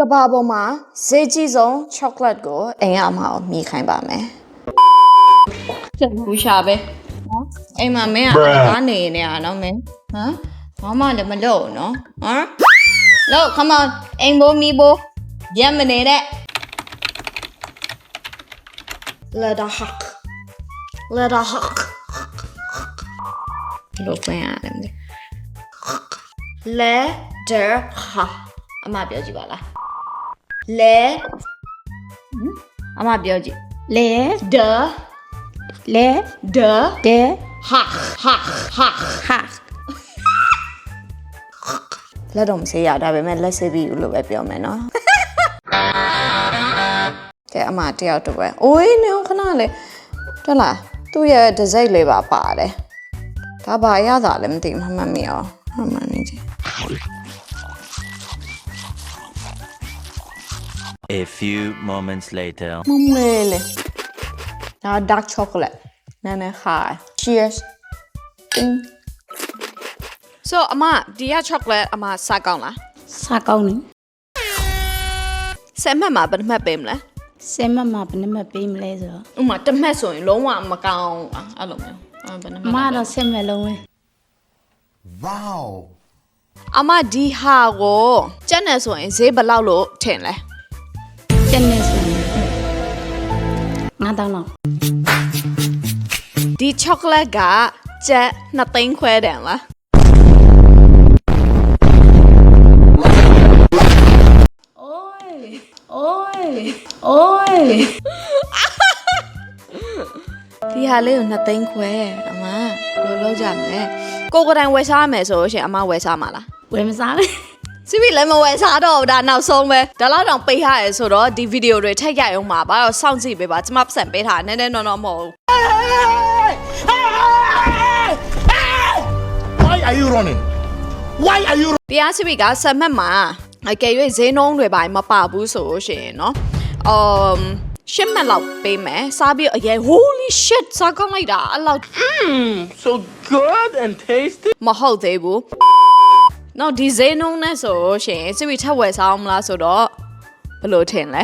ကဘာပေါ်မှာဈေးကြီးဆုံး chocolate ကိုအိမ်အမအောင်မြည်ခိုင်းပါမယ်ကျန်ဘူးရှာပဲနော်အိမ်မှာမင်းက Bruh. ကားနေနေတာနော်မင်းဟမ်ဘာမှလည်းမလုပ်ဘူးနော်ဟမ်လို့ come on အိမ်ဘိုးမီဘိုးရက်မနေတဲ့ let her hawk let her hawk လို့ပြန်ရတယ်မသိ let her hawk အမပြောကြည့်ပါလား let အမပြောကြည့်လေ the လေ the တဲ့ ha ha ha ဟာလက်တော့မဆေးရဒါပေမဲ့လက်ဆေးပြီးဦးလို့ပဲပြောမယ်နော်ကဲအမတယောက်တော့ပဲအိုးနေခဏလေတွေ့လားသူ့ရဲ့ဒစိတ်လေးပါပါတယ်ဒါဘာရတာလဲမသိဘူးမှတ်မမိအောင်မှတ်မမိချင် A few moments later. မမလေးလေဒါ dark chocolate နည်းနည်းခါ cheers Ding. so အမဒီက chocolate အမစားကောင်းလားစားကောင်းနေဆယ်မှတ်မှာဘယ်နှမှတ်ပေးမလဲစင်မမဘယ်နှမပေးမလဲဆိုတော့ဥမာတစ်မှတ်ဆိုရင်လုံးဝမကောင်းဘူးအဲ့လိုမျိုးအဲ့ဘယ်နှမှတ်အမလဲတော့စင်မဲ့လုံးဝဲ Wow. အမဒီဟာကိုကြက်နေဆိုရင်ဈေးဘယ်လောက်လို့ထင်လဲ ဒီ chocolate ကကြက်2သိန်းခွဲတယ်လားအိုးအိုးအိုးဒီဟာလေးကို2သိန်းခွဲအမဘယ်လိုလုပ်ကြမလဲကိုကိုယ်တိုင်ဝယ်စားရမယ်ဆိုလို့ရှိရင်အမဝယ်စားမှာလားဝယ်မစားဘူး စီဗီလည်းမဝယ်စားတော့ဘူးဒါနောက်ဆုံးပဲဒါလောက်တောင်ပေးထားရဲဆိုတော့ဒီဗီဒီယိုတွေထက်ရအောင်ပါဘာလို့စောင့်ကြည့်ပေးပါကျမပတ်စံပေးထားတယ်နည်းနည်းနော်နော်မဟုတ်ဘူး Why are you running? Why are you တရားစီဗီကဆက်မှတ်မှာအကယ်၍ဈေးနှုန်းတွေပါမပါဘူးဆိုလို့ရှိရင်เนาะအမ်ရှစ်မှတ်လောက်ပေးမယ်စားပြီးအရင် holy shit စားကောင်းလိုက်တာအဲ့လောက် So good and tasty. မဟုတ်သေးဘူး။ နော်ဒီဈေးနှုန်းနဲ့ဆိုလို့ရှိရင်စီဗီထက်ဝယ်စားအောင်မလားဆိုတော့ဘယ်လိုထင်လဲ